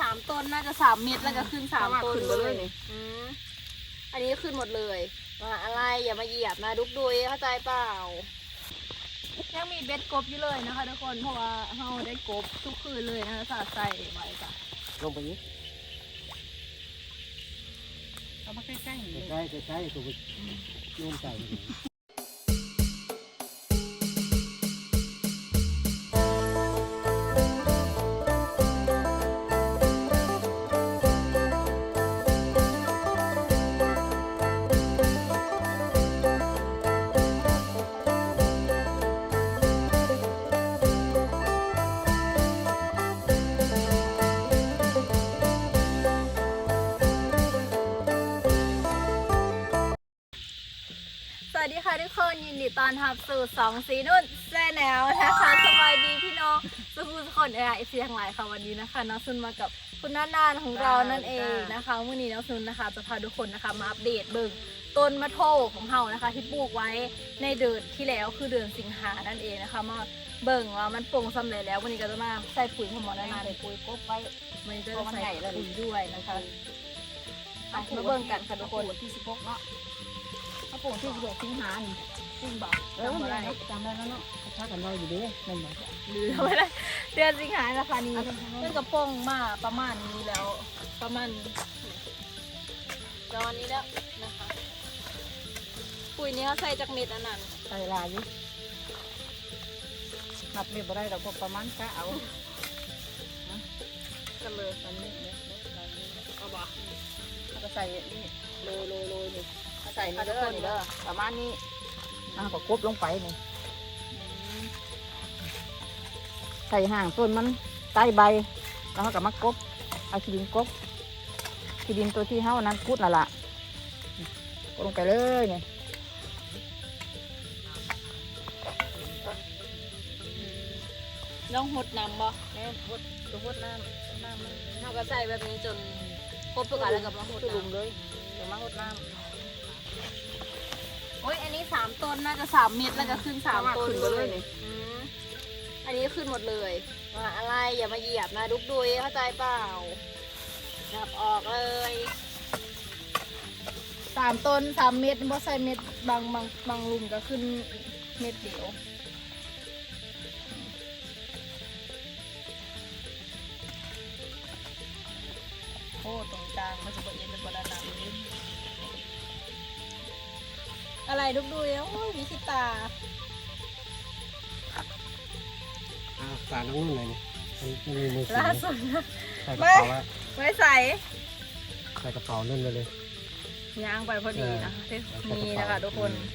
สามต้นน่าจะสามเม็ดแล้วก็ขึ้นสามเพราะว่าต้นขึ้นไปเลยนี่อืมอันนี้ขึ้นหมดเลยมาอะไรอย่ามาเหยียบนะดุกดุยเข้าใจเปล่า ยังมีเบ็ดกบอยู่เลยนะคะทุกคนเพราะว่าเราได้กบทุกคืนเลยนะคะสาดใส่ไว้จ้ะลงไปนี้เอามาใกล้ๆนี่ใกล้ๆใกล้ๆตัวนุ่มใจเลยส ค่ะทุกคนยินดีต้อนรับสู่สองสีนุ่นแซแนลนะคะสบายดีพี่น้องสุขุทุกคนเอไอซีทั้งหลายค่ะวันนี้นะคะน้องซุนมากับคุณน้านานของเรานั่นเองนะคะวันนี้น้องซุนนะคะจะพาทุกคนนะคะมาอัปเดตเบิ่งต้นมะโถของเรานะคะ ที่ปลูกไว้ในเดือนที่แล้วคือเดือนสิงหานั่นเองนะคะมาเบิ่งว่ามันปลงสำเร็จแล้ววันนี้ก็จะมาใส่ปุ๋ยของหมอนานาใส่ปุ๋ยกบไปมันจะใส่ปุ๋ยด้วยนะคะไปมาเบิ่งกันค่ะทุกคนวันที่สิบหกเนาะเขา ปลูกที่สิบหกสิงหานี่จริงบอกเออไม่ได้จำได้แล้วเนาะถ้ากันเราอยู่ดีนั่นหมายความหรือไม่ได้เดือนสิงหานะคะนี้เพิ่งกระโปรงมาประมาณนี้แล้ว ประมาณตอนนี้แล้วนะคะ ปุ๋ยนี้เขาใส่จากเม็ดอันนั้นใส่ลายอยู่นับเรียบได้เราก็ประมาณกะเอากันเลยตอนนี้เนี่ยเนี่ยเนี่ยเอาบ่แล้วก็ใส่นี่โรยโรยโรยนี่เอา ใส่นี่เด้อนี่เด้อประมาณนี้อ่าก็กบลงไปนี่ใส่ห่างต้นมันใต้ใบ แล้วเราก็มากบเอาขี้ดินกบขี้ดินตัวที่เฮานั้นกุดน่ะล่ะกดลงไปเลยนี่ต้องหดน้ำบ่แม่พดตัวพดน้ำน้ำมันเขาก็ใส่แบบนี้จนครบทุกอันแล้วกับมาหดตุ่มน้ำเลยเดี๋ยวมาหดน้ โอ้ยอันนี้สามต้นน่าจะสามเม็ดแล้วก็ขึ้นำสามต้นขึ้นไปเลยนี่อืมอันนี้ขึ้นหมดเลยมาอะไรอย่ามาเหยียบนะดุกดุยเข้าใจเปล่านับออกเลยสามต้นสามเม็ดบ่ใส่เม็ดบางบางบางลุมก็ขึ้นเม็ดเดียวโอ้ตรงกลางมันจะบ่เย็นเป็น อะไรดุกดุยโอ้ยมีขี้ตาอ่าฝากน้องนุ่นหน่อยนี่มันมีมือถือล่าสุดนะใส่กระเป๋าแล้วไม่ใส่ใส่กระเป๋านั่นเลยเลย ย่างไปพอดีนะคะที่เออนี่นะคะทุกคนอืม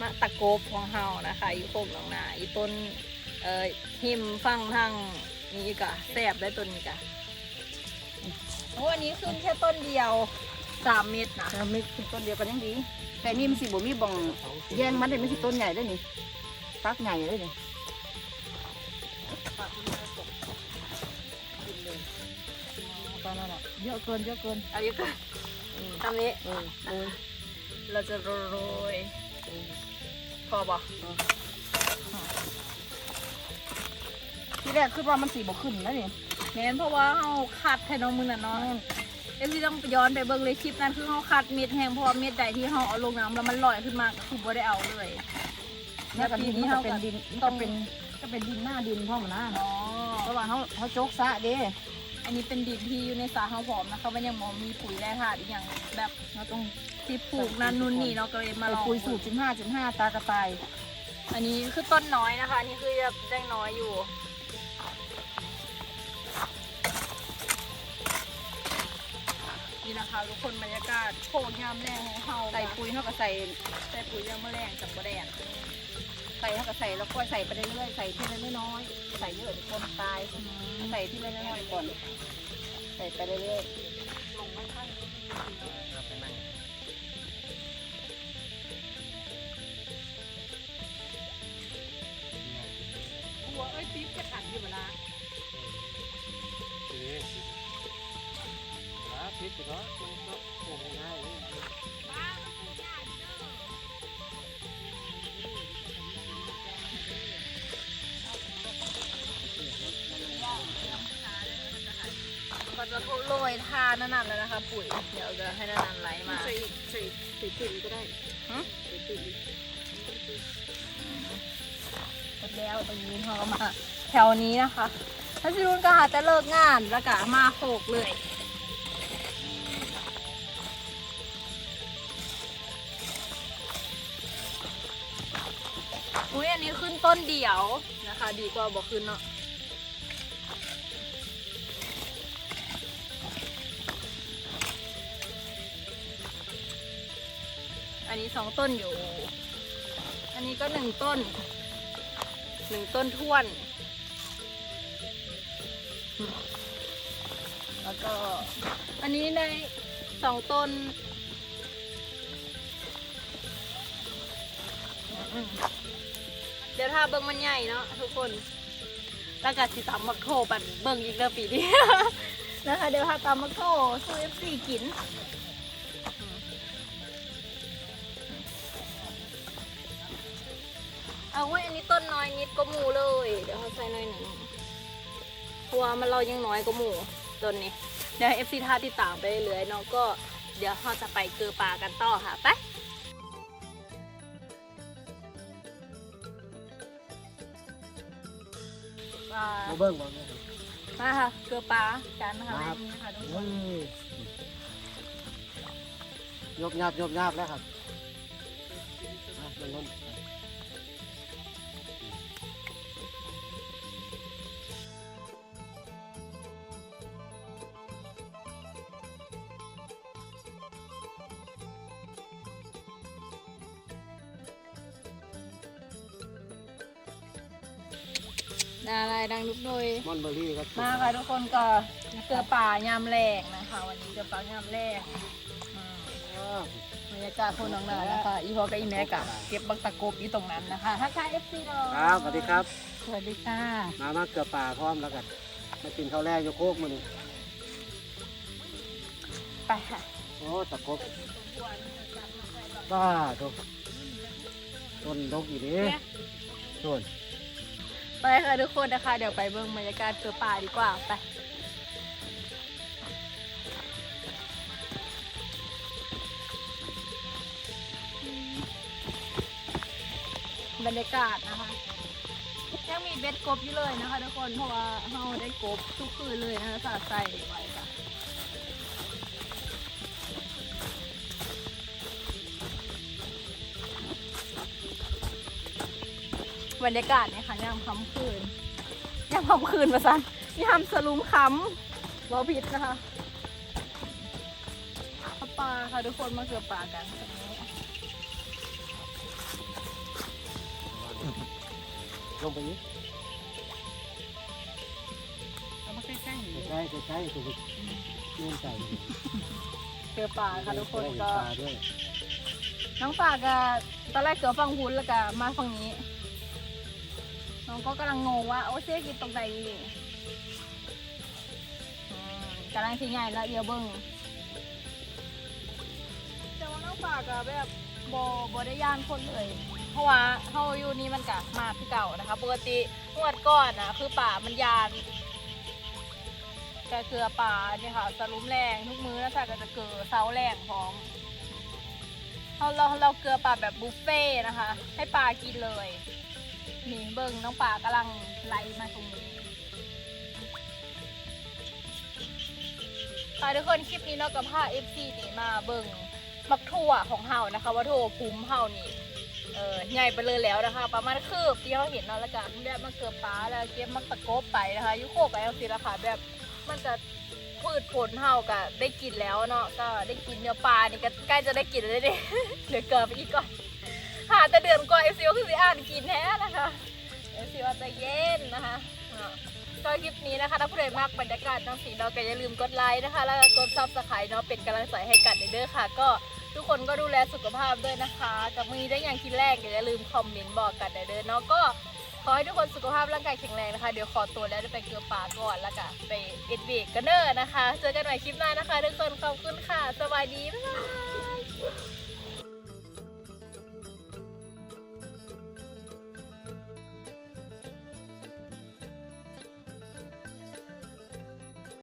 มะตะโกบของเฮานะคะอยู่โคกหนองนาอีต้นเอ่อหิมฟังทางนี้อีกอะแสบได้ต้นนี้กะโอ้อันนี้ขึ้นแค่ต้นเดียว สามเม็ดนะแต่ไม่ขึ้นต้นเดียวกันยังดี แต่นี่มันสิบ่มีบ่องแย่งมันเลยมันสิต้นใหญ่ได้นี่ฟักใหญ่เลยนี่ตอนนั้นอะเยอะเกินเยอะเกินเอาเยอะเกินทำนี้ เออโรยเราจะโรยพอบอกที่แรกคือว่ามันสีบ่ขึ้นนะนี่แม้นเพราะว่าเฮาคัดให้น้องมือน่ะเนาะ เอ็มที่ต้องไปย้อนไปเบิ่งเลยคลิปนั้นคือเฮาคัดเม็ดแห้งเพราะว่าเม็ดใดที่เฮาเอาลงน้ำแล้วมันลอยขึ้นมาก็คือบ่ได้เอาเลยแล้วก็ดินปีมันเฮาก็เป็นก็ดินมันต้ก็องเป็นก็เป็นดินหน้าดินพ่อมันนะอ๋อเพราะว่าเขาเขาโจกซะเด้อันนี้เป็นดินที่อยู่ในสาเขาผอมนะคะมันยังมมีปุ๋ยแร่ธาตุอีกอย่างแบบเราต้องที่ปลูกนั่นนู่นนี่เนาะก็เลยมาลองปุ๋ยสูตรสิบห้าจุดห้าตากระต่ายอันนี้คือต้นน้อยนะคะอันนี่คือแบบได้น้อยอยู่ นี่นะคะทุกคนบรรยากาศโคตรยามแรงของเฮาใส่ปุ๋ยเขาก็ใส่ใส่ปุ๋ยยามแมลงจากบะแดดใส่เขาก็ใส่แล้วก็ใส่ไปเรื่อยๆใส่ทีละน้อยๆใส่เยอะเดี๋ยวคนตายใส่ทีละน้อยๆก่อนใส่ไปเรื่อยลงไม่ค่อยไปนั่งหัวเอ้ยปี๊บจะขันอยู่เวลา เออครับพิษก็มันก็ปลูกง่ายเลยก็จะโทโรยทานนั่นแล้วนะคะ ปุ๋ย เดี๋ยวจะให้นั่นๆไหลมาใส่ใส่ใส่ตุ๋นก็ได้ฮะใส่ตุ๋นหมดแล้วตรงนี้เขาก็มา แถวนี้นะคะ ถ้าสิรุ่นก็หาจะเลิกงานแล้วก็มาโขกเลย อุ้ยอันนี้ขึ้นต้นเดี่ยวนะคะ ดีกว่าบอกขึ้นเนาะอันนี้สองต้นอยู่ อันนี้ก็หนึ่งต้น หนึ่งต้นท้วน แล้วก็ อันนี้ในสองต้น อืม เดี๋ยวถ้าเบิ้งมันใหญ่เนาะทุกคน แล้วก็สิตำมักโทปันเบิ้งอีกเด้อปีนี้นะคะเดี๋ยวถ้าตำมักโทสู้เอฟซีกินเอาไว้อันนี้ต้นน้อยนิดก็หมูเลย เดี๋ยวเขาใส่หน่อยหนึ่งเพราะว่ามันเรายังน้อยก็หมูต้นนี้ เดี๋ยวเอฟซีท่าติดตามไปเรื่อยๆเนาะก็เดี๋ยวเราจะไปเกือป่ากันต่อค่ะไป อ่ามาเบิ้งบ้างมาค่ะเกือป่ากันนะคะครับแม่นี้ค่ะทุกคโอ้นยยบยาบยบยาบแล้วครับอะมันล้ นอะไรดังลุกโดยมอนเบอรี่ครับมาค่ะทุกคนก็เกลือป่ายามแรงนะคะ วันนี้เกลือป่ายามแรงอืมอ่าบรรยากาศคนน้องนานะคะ อีพอกับอีแม่กะเก็บบักตะกบอยู่ตรงนั้นนะคะทักทายเอฟซีเนาะครับสวัสดีครับ สวัสดีค่ะมามาเกลือป่าพร้อมแล้วกันมากินข้าวแรกโยโคกมาหนึ่งไปค่ะโอ้ตะกบบ้าทุกต้นดกอีนี้ส่วน ไปค่ะทุกคนนะคะ เดี๋ยวไปเบิ่งบรรยากาศเกือป่าดีกว่าไปบรรยากาศนะคะ ยังมีเบ็ดกบอยู่เลยนะคะ ทุกคนเพราะว่าเราได้กบทุกคืนเลยนะคะสาดใส่ไว้ บรรยากาศเนี่ยค่ะยามค่ำคืนยามค่ำคืนมาสันยามสลุมค่ำเราผิดนะคะข้าวปลาค่ะทุกคนมาเกือบปลากันตรงนี้ลงไปนี้เอามาใกล้ๆใกล้ใกล้ใกล้ถูกเนื่องใจเกือบปลาค่ะทุกคนได้เห็ก็ปลาด้วยน้องฝากอะตอนแรกเกือบฟังพุ้นแล้วก็มาฝั่งนี้น้ องก็กำลังงงว่าโอ้เจ๊กินตรงไหนดีอืมกำลังทีใหญ่แล้วเอียวเบิ้งแต่ว่าน้องฝากอะแบบโบบได้ย่านคนเลย เพราะว่าเฮาอยู่นี่มันกะมาคือเก่านะคะปกติงวดก่อนนะคือป่ามันยานก็คือป่าเนี่ยค่ะสลุมแรงทุกมื้อแล้วค่ะก็จะเกิดเสาแรงพร้อมเราเราเราเกลือปลาแบบบุฟเฟ่นะคะ ให้ปลากินเลย นี่เบิ้งน้องปลากำลังไล่มาตรงนี้ค่ะทุกคนคลิปนี้เนาะกับผ้า FC นี่มาเบิ้งบักถั่วของเฮานะคะว่าถั่วภูมิเฮานี่เออใหญ่ไปเลยแล้วนะคะ ประมาณคืบที่เขาเห็นเนาะแล้วก็แบบมาเกือปลาแล้วเก็บมักตะโกบไปนะคะยุโคกกับเอลซีราคาแบบมันจะพืชผลเฮาก็ได้กินแล้วเนาะก็ได้กินเนื้อปลานี่ก็ใกล้จะได้กินแล้วเด้เดี๋ยวเกิดไปอีกก่อน หาแต่เดือนก่อนเอฟซีก็คือสิอ่านกินแท้นะคะเอฟซีว่าใจะเย็นนะคะก็คลิปนี้นะคะถ้าผู้ใดมากบรรยากาศน้องสีเราก็อย่าลืมกดไลค์นะคะ แล้วก็กดซับสไครต์เนาะเป็นกำลังใจให้กันเด้อค่ะ ก็ทุกคนก็ดูแลสุขภาพด้วยนะคะกับมือได้อย่างคิดแรกอย่าลืมคอมเมนต์บอกกันเด้อเนาะก็ขอให้ทุกคนสุขภาพร่างกายแข็งแรงนะคะ เดี๋ยวขอตัวแล้วจะไปเกลือป่าก่อนแล้วก็ไปเอ็ดเบรกกันเนอร์นะคะ เจอกันใหม่คลิปหน้านะคะ ทุกคนขอบคุณค่ะสวัสดีบ๊ายบาย